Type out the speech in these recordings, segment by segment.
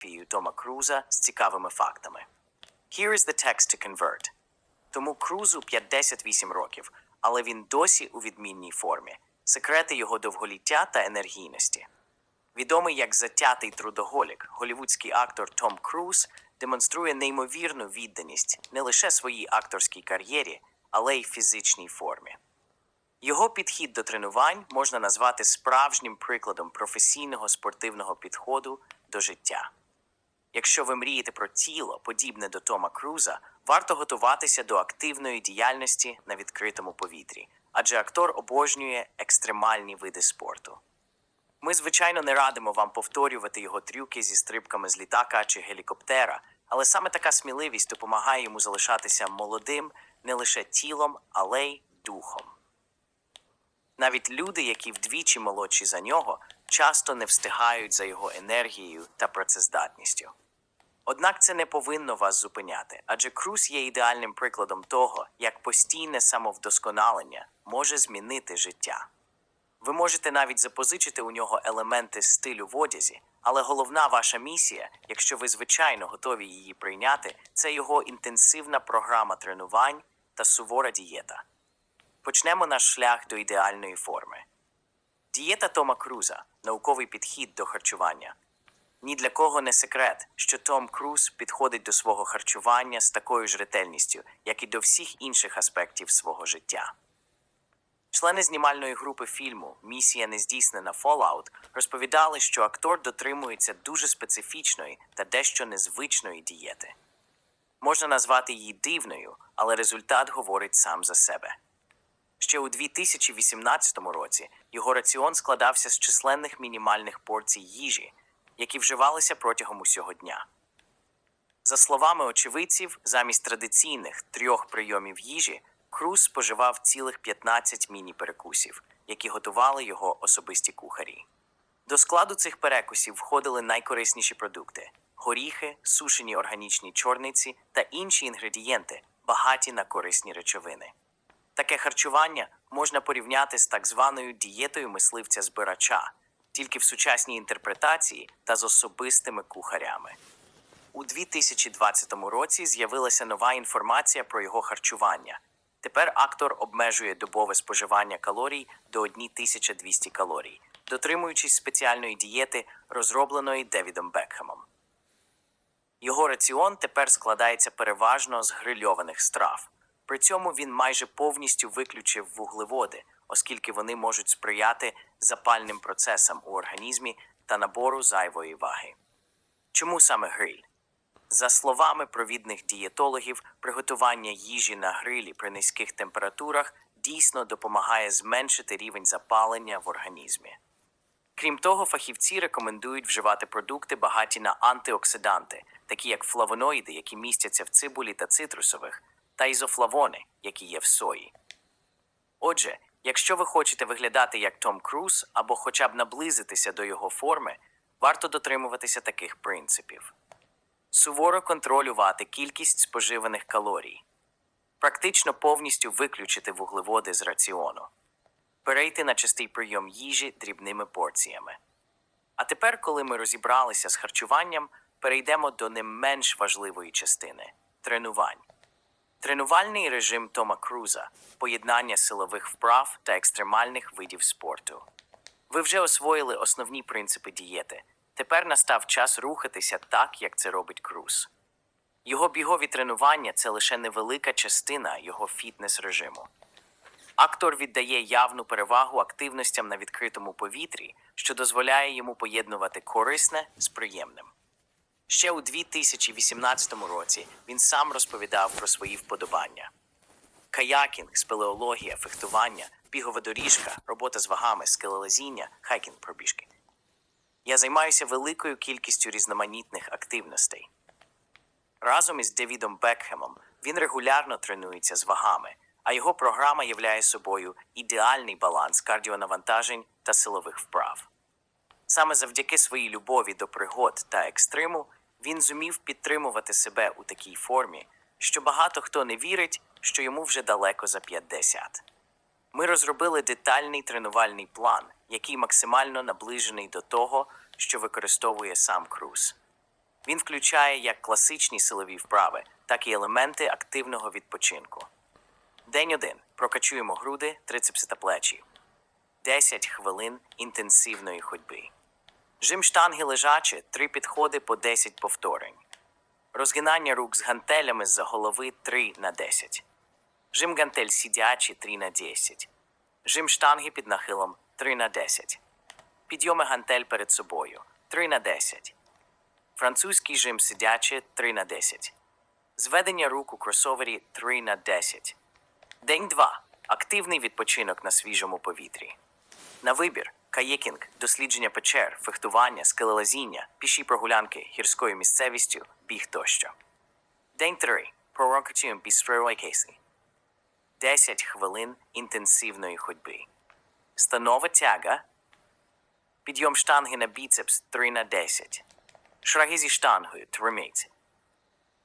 біографією Тома Круза з цікавими фактами. Here is the text to convert. Тому Крузу 58 років, але він досі у відмінній формі. Секрети його довголіття та енергійності. Відомий як затятий трудоголік, голівудський актор Том Круз демонструє неймовірну відданість не лише своїй акторській кар'єрі, але й фізичній формі. Його підхід до тренувань можна назвати справжнім прикладом професійного спортивного підходу до життя. Якщо ви мрієте про тіло, подібне до Тома Круза, варто готуватися до активної діяльності на відкритому повітрі, адже актор обожнює екстремальні види спорту. Ми, звичайно, не радимо вам повторювати його трюки зі стрибками з літака чи гелікоптера, але саме така сміливість допомагає йому залишатися молодим не лише тілом, але й духом. Навіть люди, які вдвічі молодші за нього, часто не встигають за його енергією та працездатністю. Однак це не повинно вас зупиняти, адже Круз є ідеальним прикладом того, як постійне самовдосконалення може змінити життя. Ви можете навіть запозичити у нього елементи стилю в одязі, але головна ваша місія, якщо ви звичайно готові її прийняти, це його інтенсивна програма тренувань та сувора дієта. Почнемо наш шлях до ідеальної форми. Дієта Тома Круза науковий підхід до харчування. Ні для кого не секрет, що Том Круз підходить до свого харчування з такою ж ретельністю, як і до всіх інших аспектів свого життя. Члени знімальної групи фільму Місія нездійснена Fallout розповідали, що актор дотримується дуже специфічної та дещо незвичної дієти. Можна назвати її дивною, але результат говорить сам за себе. Ще у 2018 році його раціон складався з численних мінімальних порцій їжі, які вживалися протягом усього дня. За словами очевидців, замість традиційних трьох прийомів їжі, Круз споживав цілих 15 міні-перекусів, які готували його особисті кухарі. До складу цих перекусів входили найкорисніші продукти: горіхи, сушені органічні чорниці та інші інгредієнти, багаті на корисні речовини. Таке харчування можна порівняти з так званою дієтою мисливця збирача, тільки в сучасній інтерпретації та з особистими кухарями. У 2020 році з'явилася нова інформація про його харчування. Тепер актор обмежує добове споживання калорій до 1200 калорій, дотримуючись спеціальної дієти, розробленої Девідом Бекхемом. Його раціон тепер складається переважно з грильованих страв. При цьому він майже повністю виключив вуглеводи, оскільки вони можуть сприяти запальним процесам у організмі та набору зайвої ваги. Чому саме гриль? За словами провідних дієтологів, приготування їжі на грилі при низьких температурах дійсно допомагає зменшити рівень запалення в організмі. Крім того, фахівці рекомендують вживати продукти багаті на антиоксиданти, такі як флавоноїди, які містяться в цибулі та цитрусових, та ізофлавони, які є в сої. Отже, якщо ви хочете виглядати як Том Круз або хоча б наблизитися до його форми, варто дотримуватися таких принципів: суворо контролювати кількість споживаних калорій, практично повністю виключити вуглеводи з раціону, перейти на частий прийом їжі дрібними порціями. А тепер, коли ми розібралися з харчуванням, перейдемо до не менш важливої частини тренувань. Тренувальний режим Тома Круза поєднання силових вправ та екстремальних видів спорту. Ви вже освоїли основні принципи дієти. Тепер настав час рухатися так, як це робить Круз. Його бігові тренування це лише невелика частина його фітнес-режиму. Актор віддає явну перевагу активностям на відкритому повітрі, що дозволяє йому поєднувати корисне з приємним. Ще у 2018 році він сам розповідав про свої вподобання: каякінг, спелеологія, фехтування, бігова доріжка, робота з вагами, скелелезіння, хайкінг пробіжки. Я займаюся великою кількістю різноманітних активностей. Разом із Девідом Бекхемом він регулярно тренується з вагами, а його програма являє собою ідеальний баланс кардіонавантажень та силових вправ. Саме завдяки своїй любові до пригод та екстриму він зумів підтримувати себе у такій формі, що багато хто не вірить, що йому вже далеко за 50. Ми розробили детальний тренувальний план, який максимально наближений до того, що використовує сам Круз. Він включає як класичні силові вправи, так і елементи активного відпочинку. День 1. Прокачуємо груди, трицепси та плечі. 10 хвилин інтенсивної ходьби. Жим штанги лежачі, 3 підходи по 10 повторень. Розгинання рук з гантелями з-за голови 3 на 10. Жим гантель сидячий 3 на 10. Жим штанги під нахилом 3 на 10. Підйоми гантель перед собою 3 на 10. Французький жим сидячий 3 на 10. Зведення рук у кросовері 3 на 10. День 2. Активний відпочинок на свіжому повітрі. На вибір каєкінг, дослідження печер, фехтування, скелелазіння, піші прогулянки гірською місцевістю, біг тощо. День 3. Пророкачуємо бістрової кейси. 10 хвилин інтенсивної ходьби. Станова тяга. Підйом штанги на біцепс 3 на 10. Шраги зі штангою тримайте.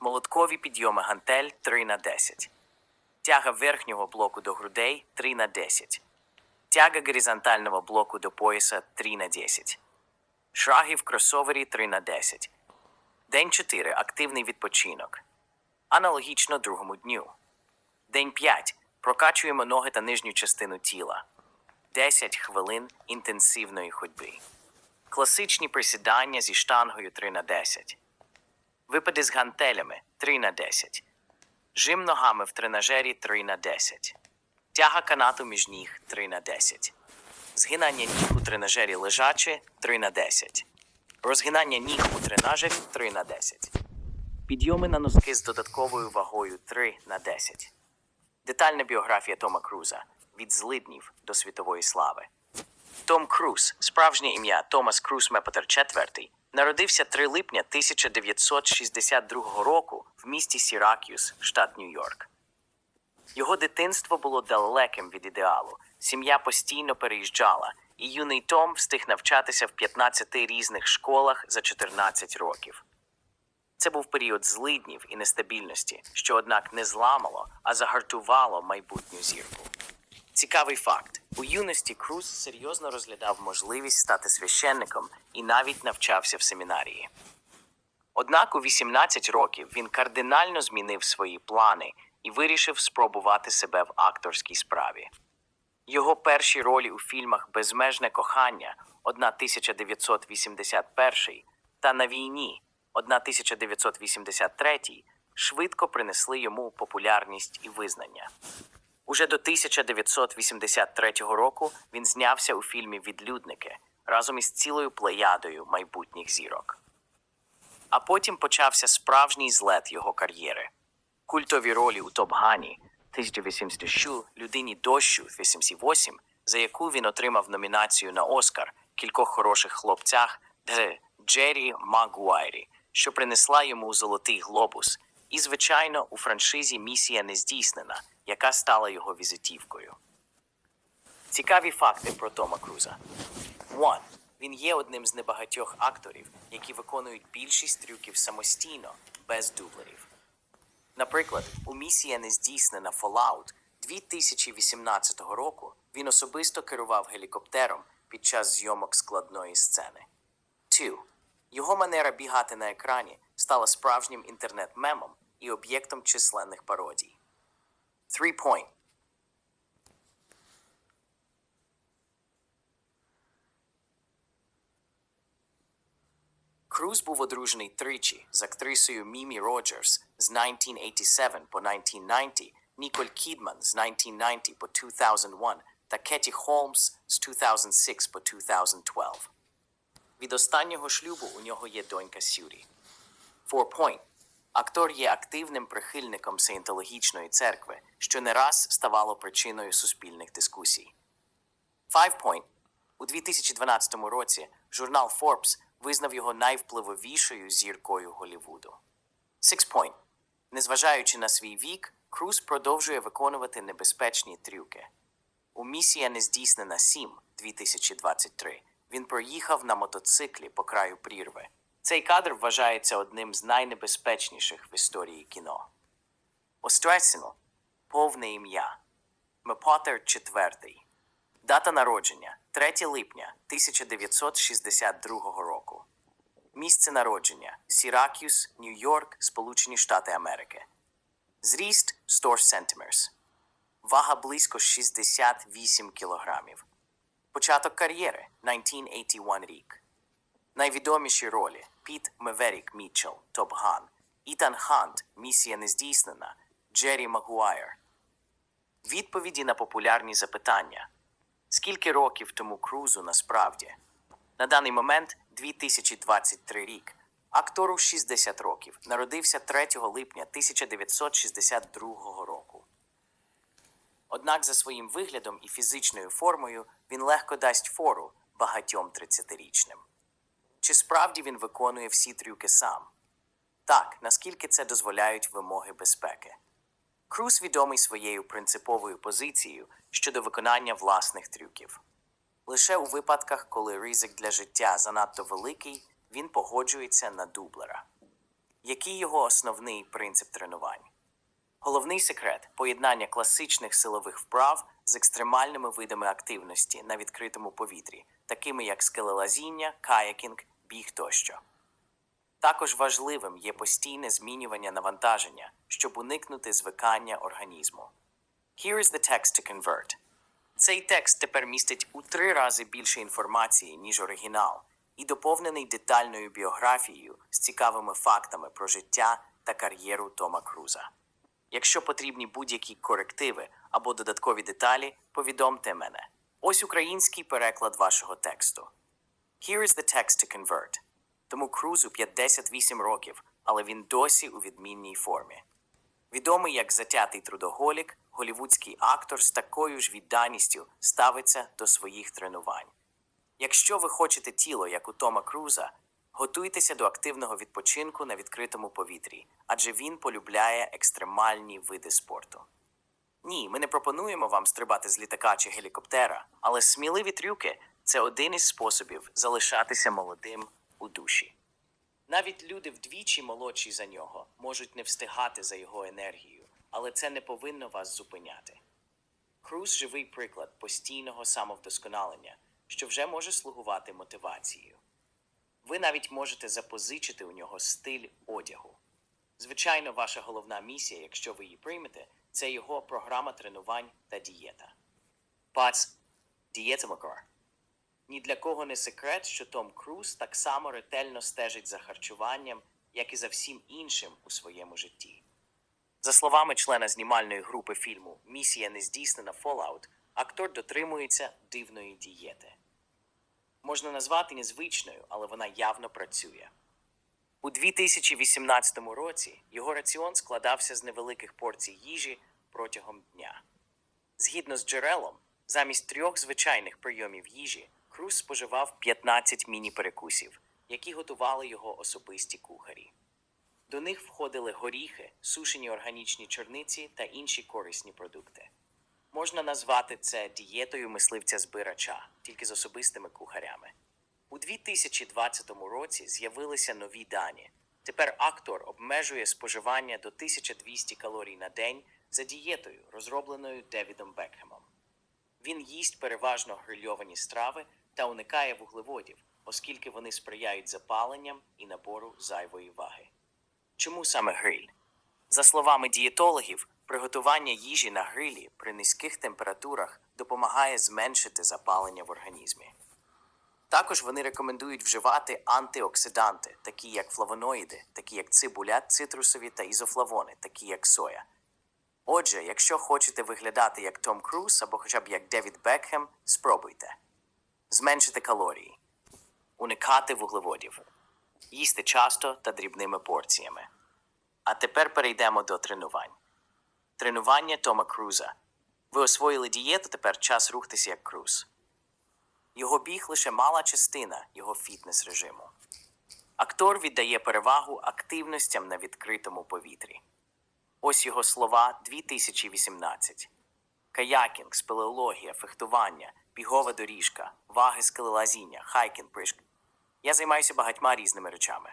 Молоткові підйоми гантель 3 на 10. Тяга верхнього блоку до грудей 3 на 10. Тяга горизонтального блоку до пояса 3 на 10. Шраги в кросовері 3 на 10. День 4. Активний відпочинок. Аналогічно другому дню. День 5. Прокачуємо ноги та нижню частину тіла. 10 хвилин інтенсивної ходьби. Класичні присідання зі штангою 3 на 10. Випади з гантелями 3 на 10. Жим ногами в тренажері 3 на 10. Тяга канату між ніг 3 на 10. Згинання ніг у тренажері лежаче 3 на 10. Розгинання ніг у тренажері 3 на 10. Підйоми на носки з додатковою вагою 3 на 10. Детальна біографія Тома Круза від злиднів до світової слави. Том Круз, справжнє ім'я Томас Круз Мепотер IV, народився 3 липня 1962 року в місті Сіракюс, штат Нью-Йорк. Його дитинство було далеким від ідеалу. Сім'я постійно переїжджала, і юний Том встиг навчатися в 15 різних школах за 14 років. Це був період злиднів і нестабільності, що, однак, не зламало, а загартувало майбутню зірку. Цікавий факт: у юності Круз серйозно розглядав можливість стати священником і навіть навчався в семінарії. Однак у 18 років він кардинально змінив свої плани і вирішив спробувати себе в акторській справі. Його перші ролі у фільмах Безмежне кохання 1981 та На війні 1983 швидко принесли йому популярність і визнання. Уже до 1983 року він знявся у фільмі Відлюдники разом із цілою плеядою майбутніх зірок. А потім почався справжній злет його кар'єри. Культові ролі у Топ-Гані 1986, Людині дощу 88, за яку він отримав номінацію на Оскар, кількох хороших хлопцях Джері Магуайрі, що принесла йому золотий глобус, і, звичайно, у франшизі Місія нездійснена, яка стала його візитівкою. Цікаві факти про Тома Круза. 1. Він є одним з небагатьох акторів, які виконують більшість трюків самостійно, без дублерів. Наприклад, у місія нездійснена Fallout 2018 року він особисто керував гелікоптером під час зйомок складної сцени. 2. Його манера бігати на екрані стала справжнім інтернет-мемом і об'єктом численних пародій. 3 point. Круз був одружений тричі з актрисою Мімі Роджерс з 1987 по 1990, Ніколь Кідман з 1990 по 2001 та Кеті Холмс з 2006 по 2012. Від останнього шлюбу у нього є донька Сюрі. Point. Актор є активним прихильником саєнтологічної церкви, що не раз ставало причиною суспільних дискусій. Five Point. У 2012 році журнал Forbes визнав його найвпливовішою зіркою Голлівуду. Six Point. Незважаючи на свій вік, Круз продовжує виконувати небезпечні трюки. У місія нездійснена 7 2023 він проїхав на мотоциклі по краю прірви. Цей кадр вважається одним з найнебезпечніших в історії кіно. Остресіно повне ім'я Мепотер IV. Дата народження 3 липня 1962 року. Місце народження Сіракюс, Нью-Йорк, Сполучені Штати Америки. Зріст 100 сантиметрів. Вага близько 68 кілограмів. Початок кар'єри 1981 рік. Найвідоміші ролі Піт Меверік Мітчелл, Топ Ган, Ітан Хант, Місія не здійснена, Джері Магуайр. Відповіді на популярні запитання. Скільки років тому Крузу насправді? На даний момент 2023 рік. Актору 60 років. Народився 3 липня 1962 року. Однак за своїм виглядом і фізичною формою він легко дасть фору багатьом 30-річним. Чи справді він виконує всі трюки сам? Так, наскільки це дозволяють вимоги безпеки. Круз відомий своєю принциповою позицією щодо виконання власних трюків. Лише у випадках, коли ризик для життя занадто великий, він погоджується на дублера. Який його основний принцип тренувань? Головний секрет поєднання класичних силових вправ з екстремальними видами активності на відкритому повітрі, такими як скелелазіння, каякінг, біг тощо. Також важливим є постійне змінювання навантаження, щоб уникнути звикання організму. Here is the text to convert. Цей текст тепер містить у три рази більше інформації, ніж оригінал, і доповнений детальною біографією з цікавими фактами про життя та кар'єру Тома Круза. Якщо потрібні будь-які корективи або додаткові деталі, повідомте мене. Ось український переклад вашого тексту. Here is the text to convert. Тому Крузу 58 років, але він досі у відмінній формі. Відомий як затятий трудоголік, голівудський актор з такою ж відданістю ставиться до своїх тренувань. Якщо ви хочете тіло, як у Тома Круза, готуйтеся до активного відпочинку на відкритому повітрі, адже він полюбляє екстремальні види спорту. Ні, ми не пропонуємо вам стрибати з літака чи гелікоптера, але сміливі трюки це один із способів залишатися молодим у душі. Навіть люди вдвічі молодші за нього можуть не встигати за його енергією, але це не повинно вас зупиняти. Круз живий приклад постійного самовдосконалення, що вже може слугувати мотивацією. Ви навіть можете запозичити у нього стиль одягу. Звичайно, ваша головна місія, якщо ви її приймете, це його програма тренувань та дієта. Пац дієтомакар. Ні для кого не секрет, що Том Круз так само ретельно стежить за харчуванням, як і за всім іншим у своєму житті. За словами члена знімальної групи фільму Місія не здійснена Fallout, актор дотримується дивної дієти. Можна назвати незвичною, але вона явно працює. У 2018 році його раціон складався з невеликих порцій їжі протягом дня. Згідно з джерелом, замість трьох звичайних прийомів їжі Круз споживав 15 міні-перекусів, які готували його особисті кухарі. До них входили горіхи, сушені органічні чорниці та інші корисні продукти. Можна назвати це дієтою мисливця збирача, тільки з особистими кухарями. У 2020 році з'явилися нові дані. Тепер актор обмежує споживання до 1200 калорій на день за дієтою, розробленою Девідом Бекхемом. Він їсть переважно грильовані страви та уникає вуглеводів, оскільки вони сприяють запаленням і набору зайвої ваги. Чому саме гриль? За словами дієтологів, приготування їжі на грилі при низьких температурах допомагає зменшити запалення в організмі. Також вони рекомендують вживати антиоксиданти, такі як флавоноїди, такі як цибуля, цитрусові та ізофлавони, такі як соя. Отже, якщо хочете виглядати як Том Круз або хоча б як Девід Бекхем, спробуйте зменшити калорії, уникати вуглеводів, їсти часто та дрібними порціями. А тепер перейдемо до тренувань. Тренування Тома Круза. Ви освоїли дієту, тепер час рухатися як Круз. Його біг лише мала частина його фітнес режиму. Актор віддає перевагу активностям на відкритому повітрі. Ось його слова 2018. Каякінг, спелеологія, фехтування, бігова доріжка, ваги скелелазіння, хайкінг, пришк. Я займаюся багатьма різними речами.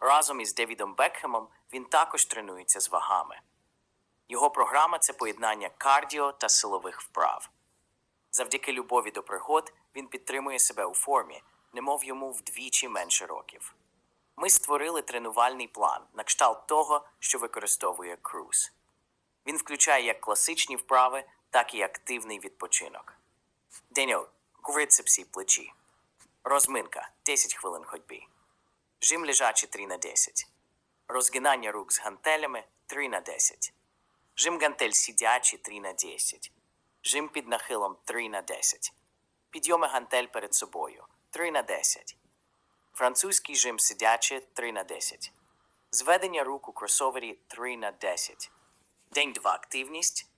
Разом із Девідом Бекхемом він також тренується з вагами. Його програма це поєднання кардіо та силових вправ. Завдяки любові до пригод він підтримує себе у формі, немов йому вдвічі менше років. Ми створили тренувальний план на кшталт того, що використовує Круз. Він включає як класичні вправи, так і активний відпочинок. День квицепсі плечі. Розминка 10 хвилин ходьби. Жим лежачі 3 на 10. Розгинання рук з гантелями 3 на 10. Жим гантель сидячий 3 на 10. Жим під нахилом 3 на 10. Підйоми гантель перед собою 3 на 10. Французький жим сидячий 3 на 10. Зведення рук у кросовері 3 на 10. День 2 активність.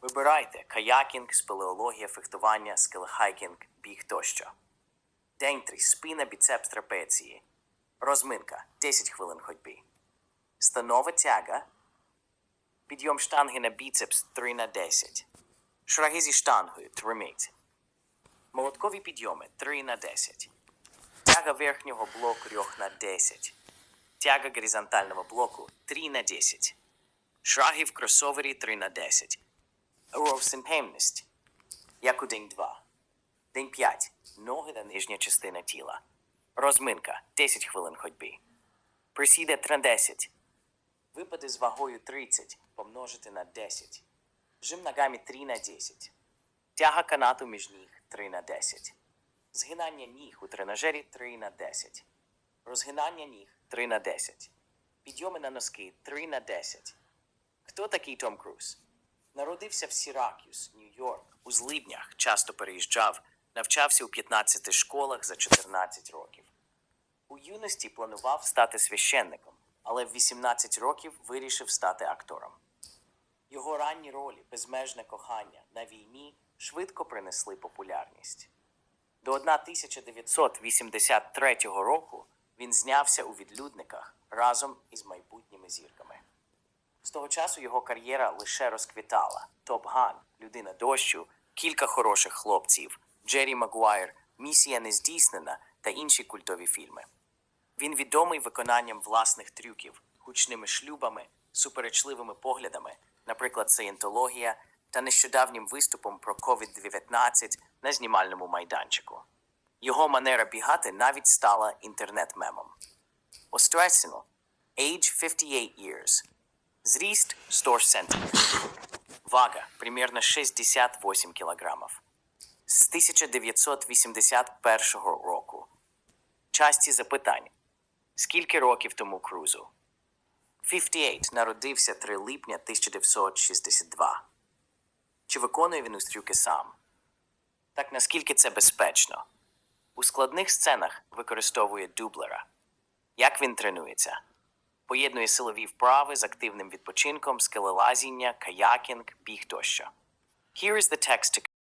Вибирайте каякінг, спелеологія, фехтування, скелехайкінг, біг тощо. День 3 спина, біцепс, трапеції. Розминка 10 хвилин ходьби. Станова тяга. Підйом штанги на біцепс 3 на 10. Шраги зі штангою триміть. Молоткові підйоми 3 на 10. Тяга верхнього блоку 3 на 10. Тяга горизонтального блоку 3 на 10. Шраги в кросовері 3 на 10. Розсимпемність. Як у день 2. День 5. Ноги та нижня частина тіла. Розминка 10 хвилин ходьби. Присіде 3 на 10. Випади з вагою 30 помножити на 10. Жим ногами 3 на 10. Тяга канату між ніг 3 на 10. Згинання ніг у тренажері 3 на 10. Розгинання ніг 3 на 10. Підйоми на носки 3 на 10. Хто такий Том Круз? Народився в Сіракюс, Нью-Йорк. У злиднях часто переїжджав, навчався у 15 школах за 14 років. У юності планував стати священником, але в 18 років вирішив стати актором. Його ранні ролі, безмежне кохання на війні швидко принесли популярність. До 1983 року він знявся у відлюдниках разом із. З того часу його кар'єра лише розквітала. Топ Ган, Людина дощу, кілька хороших хлопців, Джері Магуайр, Місія нездійснена та інші культові фільми. Він відомий виконанням власних трюків, гучними шлюбами, суперечливими поглядами, наприклад, саєнтологія та нещодавнім виступом про COVID-19 на знімальному майданчику. Його манера бігати навіть стала інтернет-мемом. Остресіно, age 58 years. Зріст 100 сантиметрів. Вага примерно 68 кілограмів. З 1981 року. Часті запитань. Скільки років тому Крузу? 58 народився 3 липня 1962. Чи виконує він устрюки сам? Так наскільки це безпечно? У складних сценах використовує дублера. Як він тренується? Поєднує силові вправи з активним відпочинком, скелелазіння, каякінг, біг тощо. Here is the text to